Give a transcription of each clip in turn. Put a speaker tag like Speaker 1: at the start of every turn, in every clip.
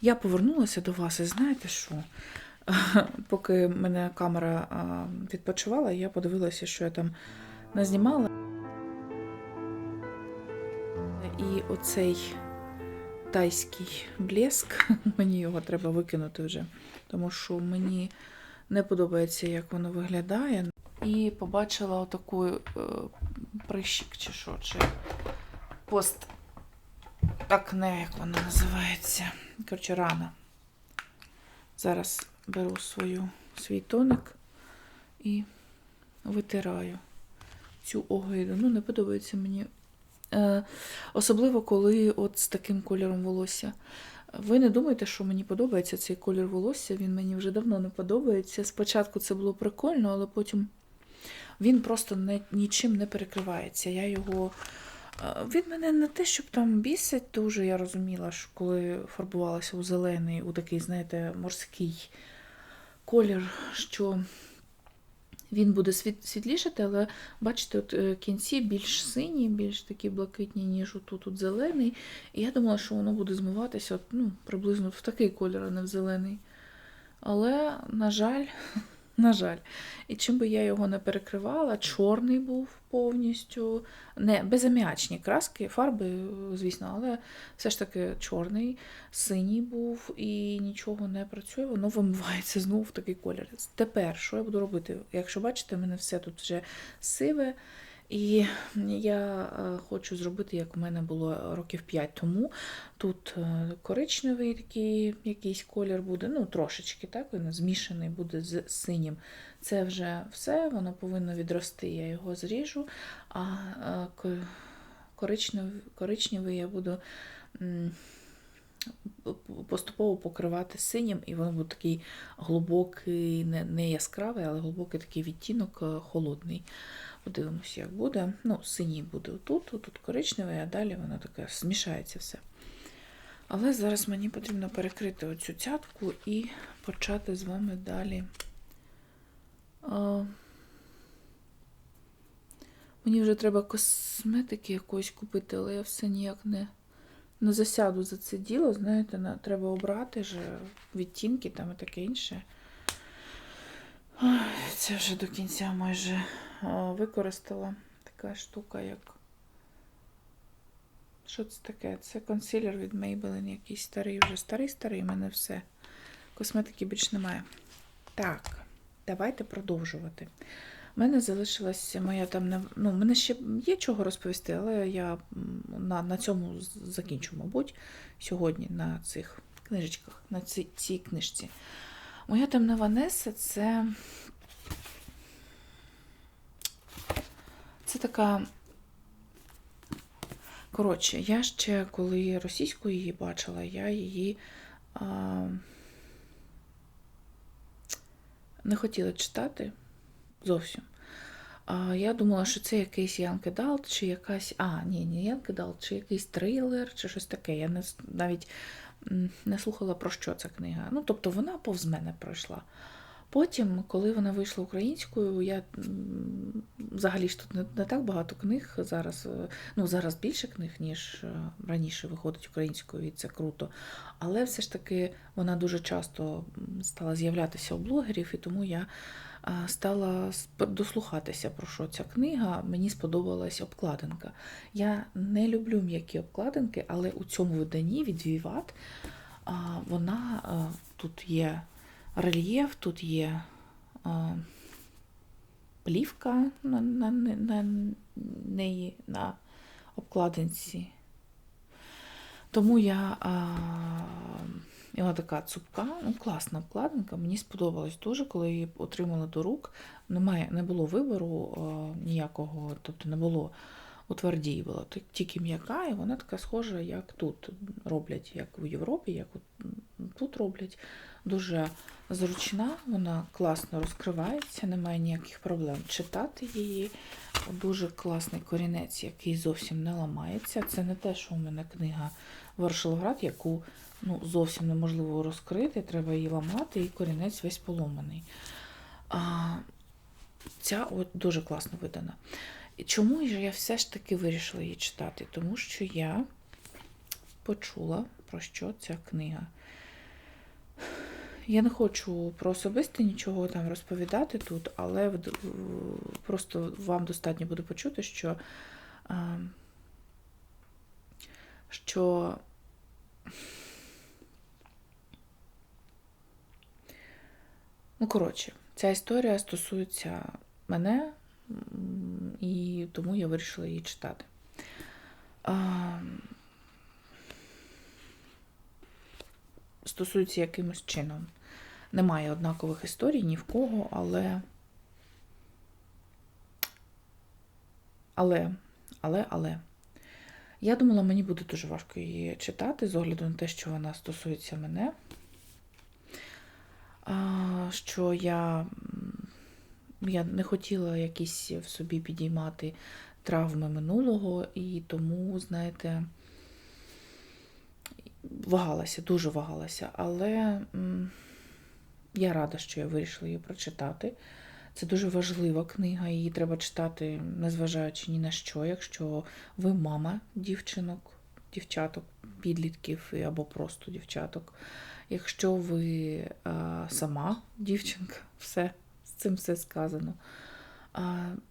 Speaker 1: Я повернулася до вас і знаєте що? Поки мене камера відпочивала, я подивилася, що я там назнімала. І оцей тайський блеск, мені його треба викинути вже, тому що мені не подобається, як воно виглядає. І побачила отаку е, прищик чи що, чи пост акне, як вона називається. Коротше, рана. Зараз беру свою, свій тоник і витираю цю огиду. Ну, не подобається мені. Е, особливо, коли от з таким кольором волосся. Ви не думайте, що мені подобається цей колір волосся, він мені вже давно не подобається. Спочатку це було прикольно, але потім він просто не, нічим не перекривається. Я його. Він мене не те, щоб там бісить дуже, я розуміла, що коли фарбувалася у зелений, у такий, знаєте, морський колір, що він буде світ, світлішати, але бачите, от е, кінці більш сині, більш такі блакитні, ніж отут от зелений. І я думала, що воно буде змиватися от, ну, приблизно в такий колір, а не в зелений. Але, на жаль, на жаль. І чим би я його не перекривала, чорний був повністю. Не безаміачні краски, фарби, звісно, але все ж таки чорний, синій був і нічого не працює, воно вимивається знову в такий колір. Тепер, що я буду робити? Якщо бачите, в мене все тут вже сиве. І я е, хочу зробити, як у мене було років 5 тому. Тут е, коричневий такий якийсь колір буде, ну трошечки, так, він змішаний буде з синім. Це вже все, воно повинно відрости, я його зріжу, а е, коричневий, коричневий я буду поступово покривати синім, і воно буде такий глибокий, не, яскравий, але глибокий такий відтінок холодний. Подивимося, як буде. Ну, синій буде отут, тут коричневий, а далі воно таке змішається все. Але зараз мені потрібно перекрити оцю цятку і почати з вами далі. А, Мені вже треба косметики якоїсь купити, але я все ніяк не, не засяду за це діло. Знаєте, треба обрати же відтінки там і таке інше. Це вже до кінця майже використала така штука, як. Що це таке? Це консилер від Maybelline, якийсь старий, вже старий-старий, у мене все. Косметики більш немає. Так, давайте продовжувати. У мене залишилася моя там ну, мене ще є чого розповісти, але я на, на цьому закінчу, мабуть, сьогодні на цих книжечках, на цій, цій книжці. Моя темна Ванеса це. Це така. Коротше, я ще коли російською її бачила, я її а, не хотіла читати зовсім. А, я думала, що це якийсь Янки Далт, чи якась. А, ні, не Янки Далт, чи якийсь трейлер, чи щось таке. Я не, навіть не слухала, про що ця книга. Ну, тобто вона повз мене пройшла. Потім, коли вона вийшла українською, я взагалі ж тут не, не так багато книг зараз. е, Ну, зараз більше книг, ніж е, раніше виходить українською, і це круто. Але все ж таки вона дуже часто стала з'являтися у блогерів, і тому я стала дослухатися, про що ця книга. Мені сподобалась обкладинка. Я не люблю м'які обкладинки, але у цьому виданні від Віват вона тут є рельєф, тут є а, плівка на, на, на, неї на обкладинці. Тому я. А, і вона така цупка, ну класна обкладинка. Мені сподобалось дуже, коли її отримала до рук. Немає, не було вибору а, ніякого, тобто не було у твердій була тільки м'яка, і вона така схожа, як тут роблять, як у Європі, як тут роблять. Дуже зручна, вона класно розкривається, немає ніяких проблем читати її. Дуже класний корінець, який зовсім не ламається. Це не те, що у мене книга Варшилград, яку ну, зовсім неможливо розкрити, треба її ламати, і корінець весь поломаний. А, ця от дуже класно видана. Чому ж я все ж таки вирішила її читати? Тому що я почула, про що ця книга. я не хочу про особисте нічого там розповідати тут, але просто вам достатньо буде почути, що, що ну, коротше, ця історія стосується мене, і тому я вирішила її читати. Стосується якимось чином. Немає однакових історій ні в кого, але. Але, але, але. Я думала, мені буде дуже важко її читати з огляду на те, що вона стосується мене. Що я, я не хотіла якісь в собі підіймати травми минулого, і тому, знаєте, вагалася, дуже вагалася, але я рада, що я вирішила її прочитати. Це дуже важлива книга, її треба читати, незважаючи ні на що, якщо ви мама дівчинок, дівчаток, підлітків або просто дівчаток. Якщо ви а, сама дівчинка, все, цим все сказано.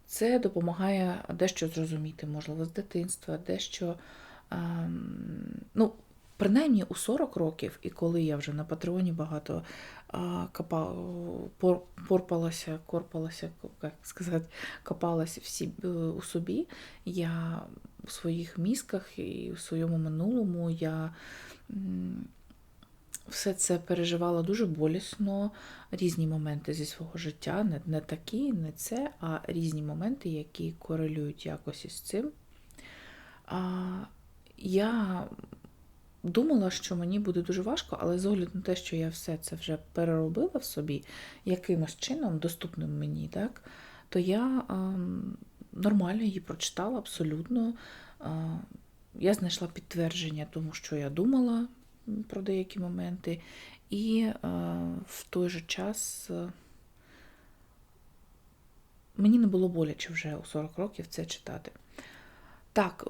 Speaker 1: Це допомагає дещо зрозуміти, можливо, з дитинства, дещо. Ну, принаймні у 40 років, і коли я вже на Патреоні багато копа, пор, порпалася, корпалася, як сказати, копалася всі, е, у собі, я у своїх мізках і у своєму минулому я все це переживала дуже болісно, різні моменти зі свого життя, не, не такі, не це, а різні моменти, які корелюють якось із цим. А, я думала, що мені буде дуже важко, але з огляду на те, що я все це вже переробила в собі якимось чином, доступним мені, так, то я ем, нормально її прочитала абсолютно. Е, я знайшла підтвердження тому, що я думала про деякі моменти, і е, в той же час е, мені не було боляче вже у 40 років це читати. Так,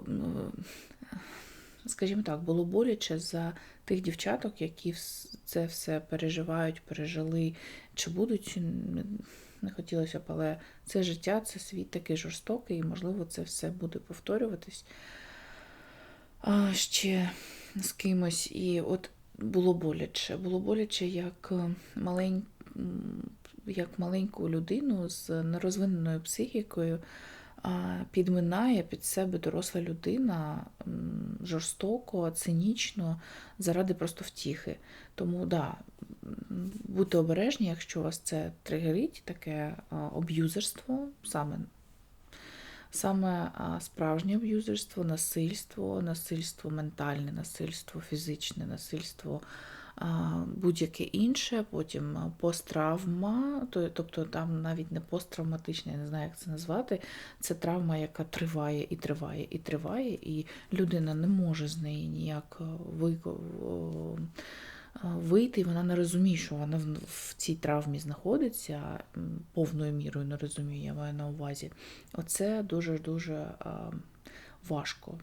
Speaker 1: скажімо так, було боляче за тих дівчаток, які це все переживають, пережили чи будуть. Не хотілося б, але це життя, це світ такий жорстокий, і, можливо, це все буде повторюватись а, ще з кимось. І от було боляче. Було боляче як е, малень... як маленьку людину з нерозвиненою психікою підминає під себе доросла людина жорстоко, цинічно, заради просто втіхи. Тому да, будьте обережні, якщо вас це тригерить, таке об'юзерство, саме, саме справжнє об'юзерство, насильство, насильство ментальне, насильство фізичне, насильство будь-яке інше, потім посттравма, тобто там навіть не посттравматичне, я не знаю, як це назвати. Це травма, яка триває і триває і триває, і людина не може з неї ніяк ви- вийти, і вона не розуміє, що вона в- цій травмі знаходиться, повною мірою не розуміє, я маю на увазі. Оце дуже-дуже важко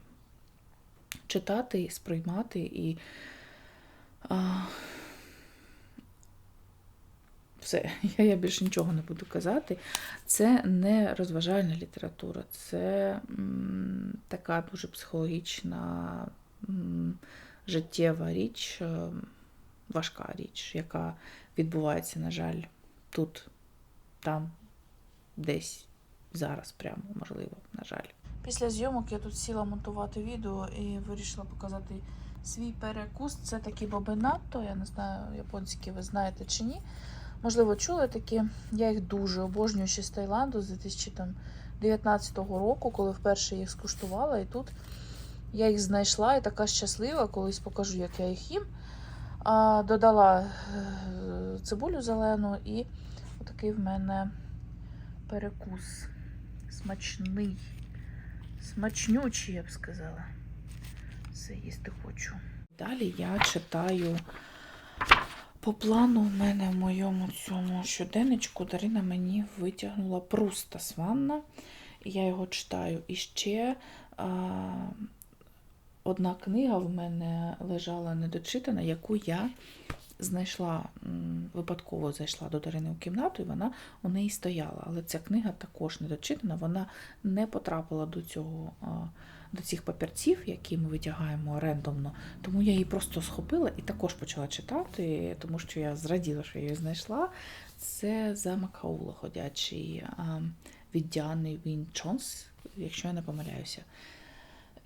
Speaker 1: читати, сприймати і. Все, я, я більше нічого не буду казати. Це не розважальна література, це м, така дуже психологічна, м, життєва річ, е, важка річ, яка відбувається, на жаль, тут, там, десь, зараз, прямо, можливо, на жаль. Після зйомок я тут сіла монтувати відео і вирішила показати свій перекус. Це такі бобинато, я не знаю, японські ви знаєте чи ні. Можливо, чули такі. Я їх дуже обожнюю ще з Таїланду з 2019 року, коли вперше їх скуштувала. І тут я їх знайшла і така щаслива, колись покажу, як я їх їм. Додала е, цибулю зелену і отакий в мене перекус. Смачний. Смачнючий, я б сказала. Все їсти хочу. Далі я читаю по плану в мене в моєму цьому щоденничку Дарина мені витягнула Пруста Сванна. І я його читаю. І ще а, одна книга в мене лежала недочитана, яку я знайшла випадково зайшла до Дарини у кімнату, і вона у неї стояла. Але ця книга також не дочитана, вона не потрапила до цього. До цих папірців, які ми витягаємо рендомно, тому я її просто схопила і також почала читати, тому що я зраділа, що я її знайшла. Це замок Хаула ходячий від Діани Він Чонс, якщо я не помиляюся.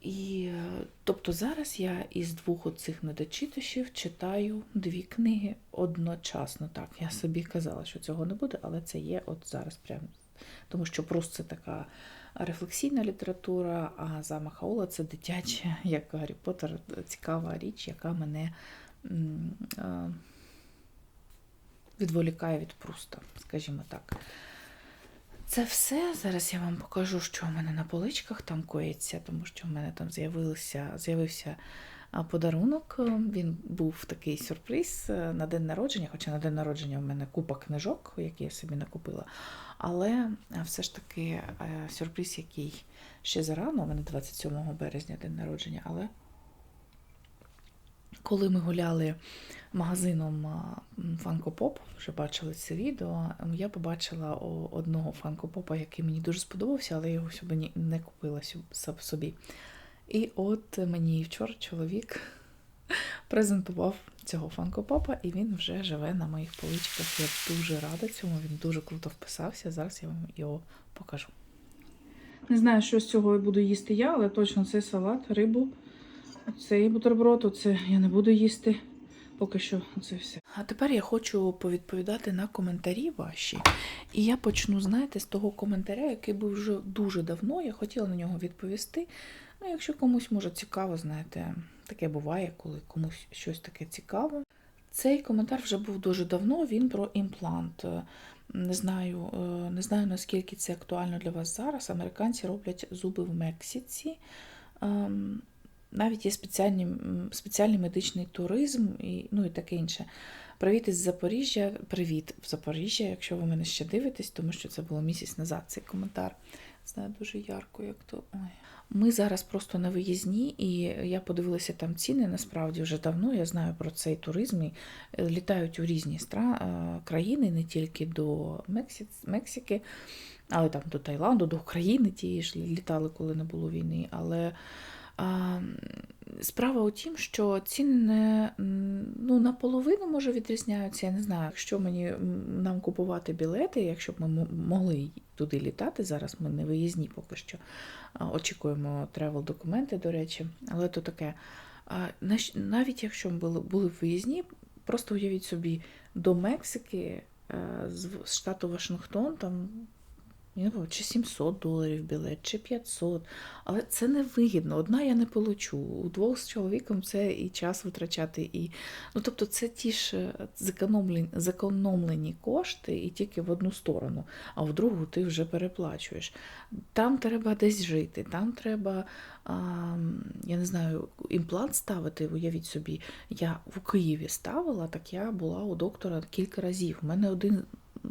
Speaker 1: І е, тобто зараз я із двох оцих недочиташів читаю дві книги одночасно. Так, я собі казала, що цього не буде, але це є от зараз прямо. Тому що просто це така рефлексійна література, а замок Хаула це дитяча, як Гаррі Поттер, цікава річ, яка мене е, відволікає від Пруста, скажімо так. Це все. Зараз я вам покажу, що в мене на поличках там коїться, тому що в мене там з'явився, подарунок. Він був такий сюрприз е, на день народження, хоча на день народження в мене купа книжок, які я собі накупила. Але е, все ж таки е, сюрприз, який ще зарано, у мене 27 березня день народження, але коли ми гуляли магазином Funko Pop, вже бачили це відео, я побачила одного Funko Pop, який мені дуже сподобався, але я його собі не купила собі. І от мені вчора чоловік презентував цього Funko Pop, і він вже живе на моїх поличках. Я дуже рада цьому, він дуже круто вписався. Зараз я вам його покажу. Не знаю, що з цього буду їсти я, але точно цей салат, рибу, цей бутерброд, оце я не буду їсти. Поки що це все. А тепер я хочу повідповідати на коментарі ваші. І я почну, знаєте, з того коментаря, який був вже дуже давно. Я хотіла на нього відповісти. Ну, якщо комусь може цікаво, знаєте, таке буває, коли комусь щось таке цікаво. Цей коментар вже був дуже давно. Він про імплант. Не знаю, е, не знаю наскільки це актуально для вас зараз. Американці роблять зуби в Мексиці. Навіть є спеціальні, спеціальний медичний туризм і, ну, і таке інше. Привіт із Запоріжжя. Привіт в Запоріжжя, якщо ви мене ще дивитесь, тому що це було місяць назад цей коментар. Знаю дуже ярко, як то. Ой. Ми зараз просто на виїзні, і я подивилася там ціни. Насправді вже давно я знаю про цей туризм. І е, літають у різні стра... е, країни, не тільки до Мексі... Мексики, але там до Таїланду, до України ті ж літали, коли не було війни. Але справа у тім, що ціни ну, наполовину може відрізняються. Я не знаю, якщо мені нам купувати білети, якщо б ми могли туди літати, зараз ми не виїзні поки що. Очікуємо тревел документи, до речі, але то таке. Навіть якщо ми були, в виїзні, просто уявіть собі, до Мексики е, з штату Вашингтон там чи 700 доларів білет, чи 500. Але це не вигідно. Одна я не получу. У двох з чоловіком це і час витрачати, і ну тобто це ті ж е, зекономлені, зекономлені кошти і тільки в одну сторону, а в другу ти вже переплачуєш. Там треба десь жити, там треба, а, я не знаю, імплант ставити. Уявіть собі, я в Києві ставила, так я була у доктора кілька разів. У мене один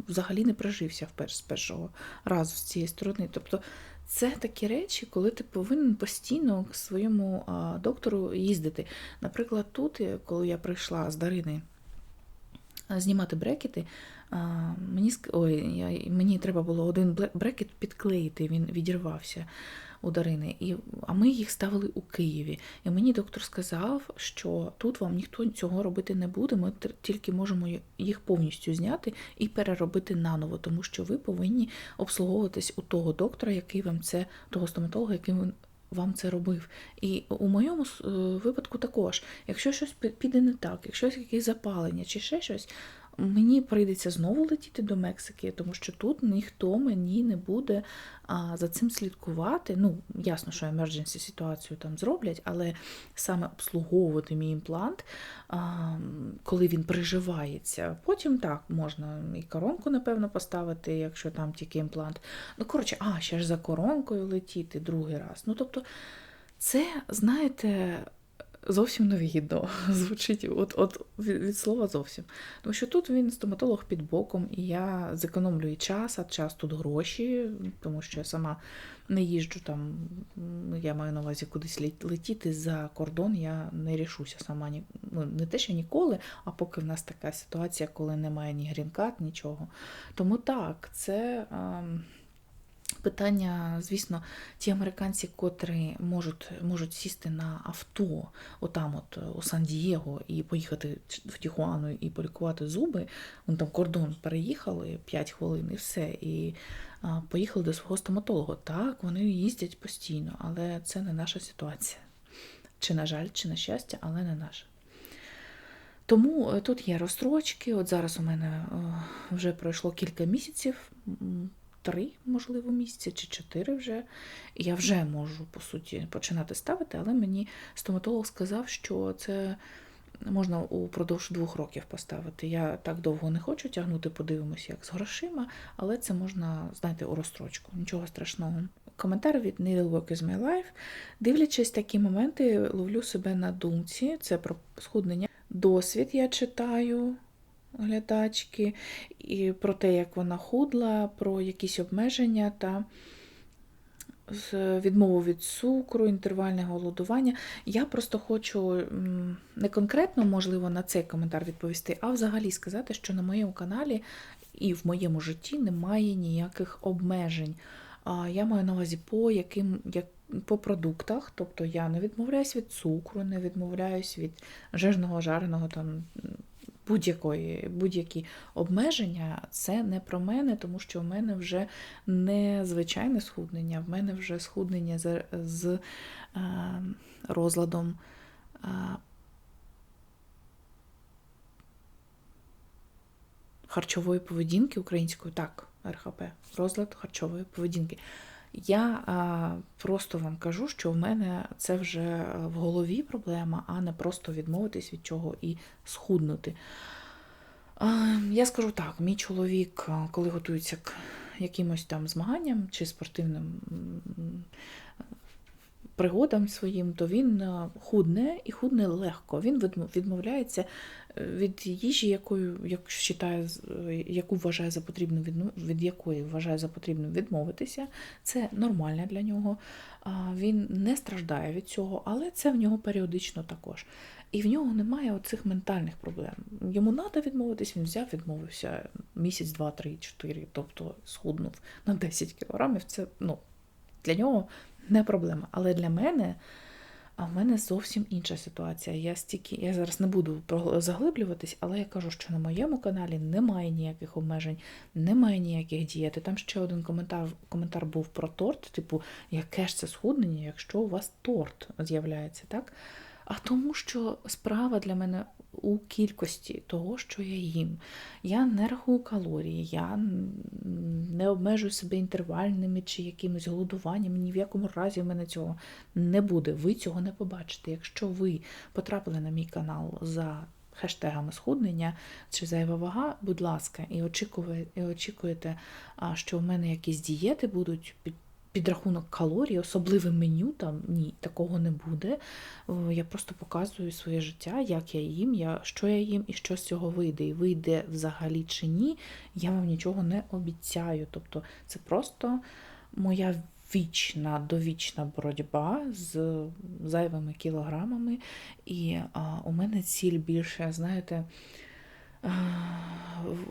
Speaker 1: взагалі не прижився вперше з першого разу з цієї сторони. Тобто це такі речі, коли ти повинен постійно к своєму доктору їздити. Наприклад, тут, е, коли я прийшла з Дарини знімати брекети, мені, ой, мені треба було один брекет підклеїти, він відірвався у Дарини. І, а ми їх ставили у Києві. І мені доктор сказав, що тут вам ніхто цього робити не буде, ми тільки можемо їх повністю зняти і переробити наново, тому що ви повинні обслуговуватись у того доктора, який вам це, того стоматолога, який він вам це робив. І у моєму е, випадку також, якщо щось пі- піде не так, якщо якесь запалення чи ще щось, мені прийдеться знову летіти до Мексики, тому що тут ніхто мені не буде а, за цим слідкувати. Ну, ясно, що emergency ситуацію там зроблять, але саме обслуговувати мій імплант, а, коли він приживається. Потім так можна і коронку, напевно, поставити, якщо там тільки імплант. Ну, коротше, а, ще ж за коронкою летіти другий раз. Ну, тобто, це, знаєте, зовсім невигідно. Звучить от, от від, слова зовсім. Тому що тут він стоматолог під боком, і я зекономлюю час, а час тут гроші, тому що я сама не їжджу там, я маю на увазі кудись лет- летіти за кордон, я не рішуся сама ну, не те, що ніколи, а поки в нас така ситуація, коли немає ні грінкат, нічого. Тому так, це. ем, Питання, звісно, ті американці, котрі можуть, можуть сісти на авто, отам, от у Сан-Дієго, і поїхати в Тіхуану і полікувати зуби. Вон там кордон переїхали 5 хвилин і все. І а, поїхали до свого стоматолога. Так, вони їздять постійно, але це не наша ситуація. Чи на жаль, чи на щастя, але не наша. Тому е, тут є розстрочки. От зараз у мене е, вже пройшло кілька місяців, три, можливо, місяці чи чотири вже. Я вже можу, по суті, починати ставити, але мені стоматолог сказав, що це можна упродовж двох років поставити. Я так довго не хочу тягнути, подивимося, як з грошима, але це можна, знаєте, у розстрочку. Нічого страшного. Коментар від Needlework is my life. Дивлячись такі моменти, ловлю себе на думці. Це про схуднення. Досвід я читаю глядачки, і про те, як вона худла, про якісь обмеження та відмову від цукру, інтервальне голодування. Я просто хочу не конкретно, можливо, на цей коментар відповісти, а взагалі сказати, що на моєму каналі і в моєму житті немає ніяких обмежень. Я маю на увазі по яким як по продуктах, тобто я не відмовляюсь від цукру, не відмовляюсь від жирного, жареного там будь-які обмеження, це не про мене, тому що в мене вже не звичайне схуднення, в мене вже схуднення з, з е, розладом. Харчової поведінки українською, так, РХП, розлад харчової поведінки. Я просто вам кажу, що в мене це вже в голові проблема, а не просто відмовитись від чого і схуднути. Я скажу так: мій чоловік, коли готується к якимось там змаганням чи спортивним пригодам своїм, то він худне і худне легко. Він відмовляється е, від їжі, якою як вважає, яку вважає за потрібно відно- від якої вважає за потрібно відмовитися. Це нормально для нього. Він не страждає від цього, але це в нього періодично також. І в нього немає оцих ментальних проблем. Йому треба відмовитись, він взяв, відмовився місяць, два, три, чотири, тобто схуднув на 10 кілограмів. Це ну, для нього не проблема. Але для мене, а в мене зовсім інша ситуація. Я стільки, я зараз не буду заглиблюватись, але я кажу, що на моєму каналі немає ніяких обмежень, немає ніяких дієт. Там ще один коментар, коментар був про торт, типу, яке ж це схуднення, якщо у вас торт з'являється, так? А тому, що справа для мене у кількості того, що я їм. Я не рахую калорії, я не обмежую себе інтервальними чи якимось голодуванням. Ні в якому разі в мене цього не буде. Ви цього не побачите. Якщо ви потрапили на мій канал за хештегами схуднення чи зайва вага, будь ласка, і очікуєте, що в мене якісь дієти будуть під. Підрахунок калорій, особливе меню, там ні, такого не буде. Я просто показую своє життя, як я їм, я, що я їм і що з цього вийде. І вийде взагалі чи ні, я вам нічого не обіцяю. Тобто це просто моя вічна, довічна боротьба з зайвими кілограмами. І а, у мене ціль більше, знаєте, а,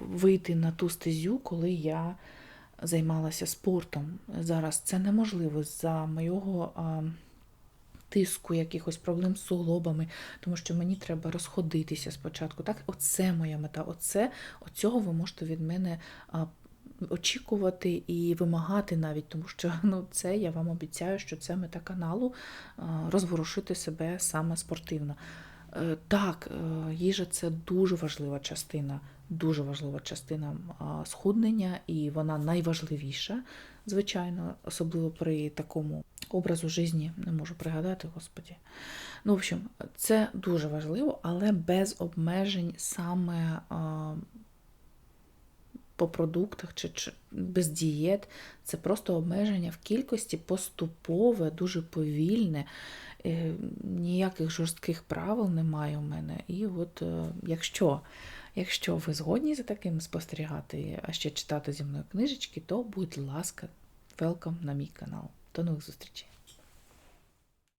Speaker 1: вийти на ту стезю, коли я займалася спортом. Зараз це неможливо за моєго тиску, якихось проблем з суглобами, тому що мені треба розходитися спочатку. Так, оце моя мета. Оце оцього ви можете від мене очікувати і вимагати навіть, тому що ну, це я вам обіцяю, що це мета каналу розворушити себе саме спортивно. Е, Так, е, їжа це дуже важлива частина, дуже важлива частина схуднення, і вона найважливіша, звичайно, особливо при такому образу житті, не можу пригадати, господі. Ну, в общем, це дуже важливо, але без обмежень саме по продуктах чи, чи без дієт. Це просто обмеження в кількості поступове, дуже повільне. Е, ніяких жорстких правил немає у мене. І от е, якщо, якщо ви згодні за таким спостерігати, а ще читати зі мною книжечки, то будь ласка, велкам на мій канал. До нових зустрічей!